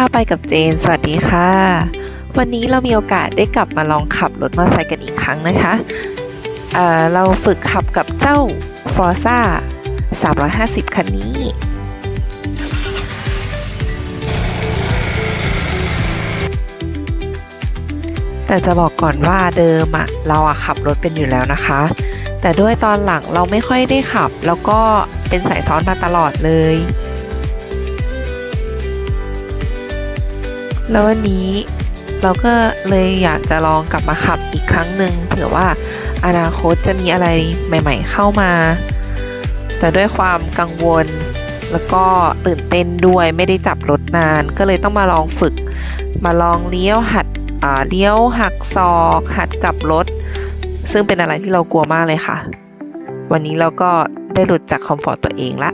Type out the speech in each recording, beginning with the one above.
กับเจน สวัสดีค่ะ วันนี้เรามีโอกาสได้กลับมาลองขับรถมอเตอร์ไซค์กันอีกครั้งนะคะเอ่อเราฝึกขับกับเจ้า Forza 350 คันนี้แต่จะบอกก่อนว่าเดิมอะเราอะขับรถเป็นอยู่แล้วนะคะ แต่ด้วยตอนหลังเราไม่ค่อยได้ขับ แล้วก็เป็นสายซ้อนมาตลอดเลย แล้ววันนี้เราก็เลยอยากจะลองกลับมาขับอีกครั้งหนึ่งเผื่อว่าอนาคตจะมีอะไรใหม่ ๆ เข้ามา แต่ด้วยความกังวลแล้วก็ตื่นเต้นด้วยไม่ได้จับรถนาน ก็เลยต้องมาลองฝึก มาลองเลี้ยวหัดอ่าเลี้ยวหักศอกหัดกลับรถ ซึ่งเป็นอะไรที่เรากลัวมากเลยค่ะ วันนี้เราก็ได้หลุดจากคอมฟอร์ตตัวเองละ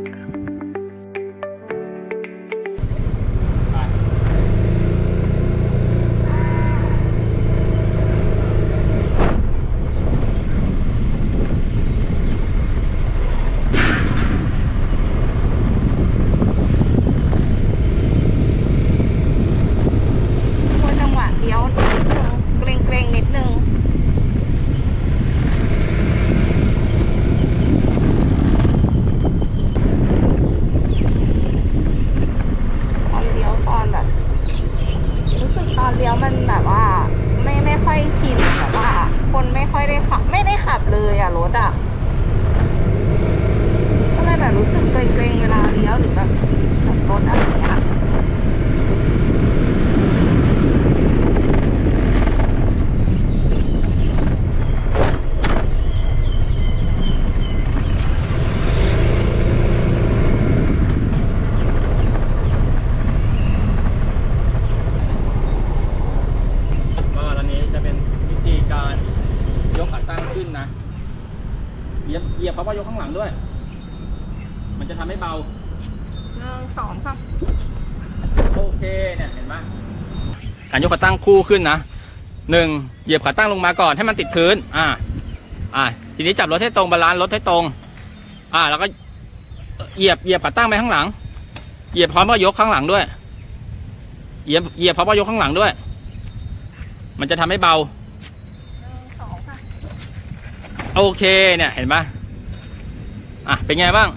ช่วยจังหวะเลี้ยวเกรงเกรงๆนิดนึง ตอนเลี้ยวตอนแบบ รู้สึกตอน เลี้ยวมันแบบว่า ไม่ไม่ค่อยชินแบบว่า คนไม่ค่อยได้ขับ ไม่ได้ขับเลยอะรถอะก็เลยแบบรู้สึกเกรงๆเวลาเลี้ยวหรือแบบแบบรถอะไรอย่างเงี้ย ก็ตอนนี้จะเป็นวิธีการยกขา ตั้งขึ้นนะเหยียบเหยียบเพราะว่ายกข้างหลังด้วย มันจะทำให้เบาหนึ่งสองสามโอเคเนี่ยเห็นไหมการยกขาตั้งคู่ขึ้นนะหนึ่งเหยียบขาตั้งลงมาก่อนให้มันติดพื้น อ่า อ่า ทีนี้จับรถให้ตรงบาลานซ์รถให้ตรง อ่า แล้วก็เหยียบเหยียบขาตั้งไปข้างหลัง เหยียบพร้อมกับยกข้างหลังด้วย เหยียบเหยียบพร้อมกับยกข้างหลังด้วย มันจะทำให้เบา หนึ่งสองสาม โอเคเนี่ยเห็นปะอะเป็นไงบ้าง